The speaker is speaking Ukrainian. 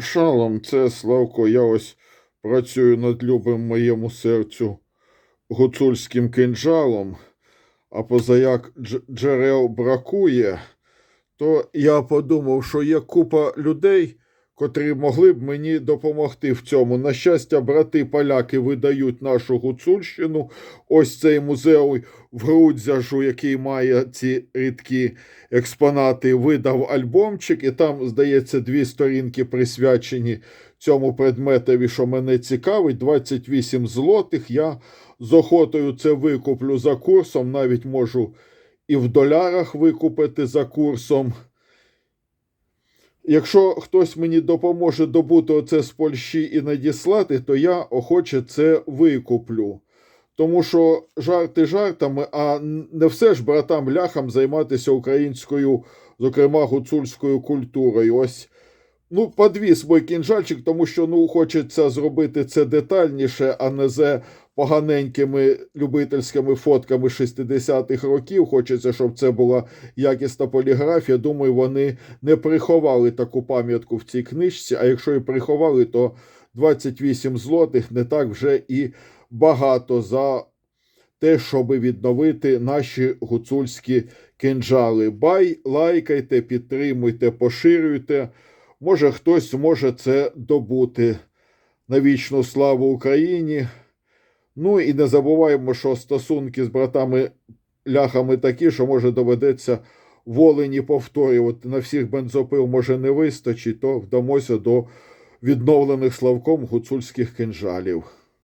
Шалом, це Славко. Я ось працюю над любим моєму серцю гуцульським кинджалом, а позаяк дж- джерел бракує, то я подумав, що є купа людей, котрі могли б мені допомогти в цьому. На щастя, брати поляки видають нашу гуцульщину. Ось цей музей в Грудзяжу, який має ці рідкі експонати, видав альбомчик, і там, здається, дві сторінки присвячені цьому предметові, що мене цікавить. 28 злотих. Я з охотою це викуплю за курсом, навіть можу і в долярах викупити за курсом. Якщо хтось мені допоможе добути оце з Польщі і надіслати, то я охоче це викуплю. Тому що жарти жартами, а не все ж братам ляхам займатися українською, зокрема гуцульською культурою. Ось ну, подвіз мой кінжальчик, тому що ну, хочеться зробити це детальніше, а не за поганенькими любительськими фотками 60-х років. Хочеться, щоб це була якісна поліграфія. Думаю, вони не приховали таку пам'ятку в цій книжці. А якщо і приховали, то 28 злотих не так вже і багато за те, щоб відновити наші гуцульські кинджали. Бай, лайкайте, підтримуйте, поширюйте. Може, хтось зможе це добути. На вічну славу Україні. Ну і не забуваємо, що стосунки з братами ляхами такі, що може доведеться волені повторювати. На всіх бензопил може не вистачить, то вдамося до відновлених Славком гуцульських кинжалів.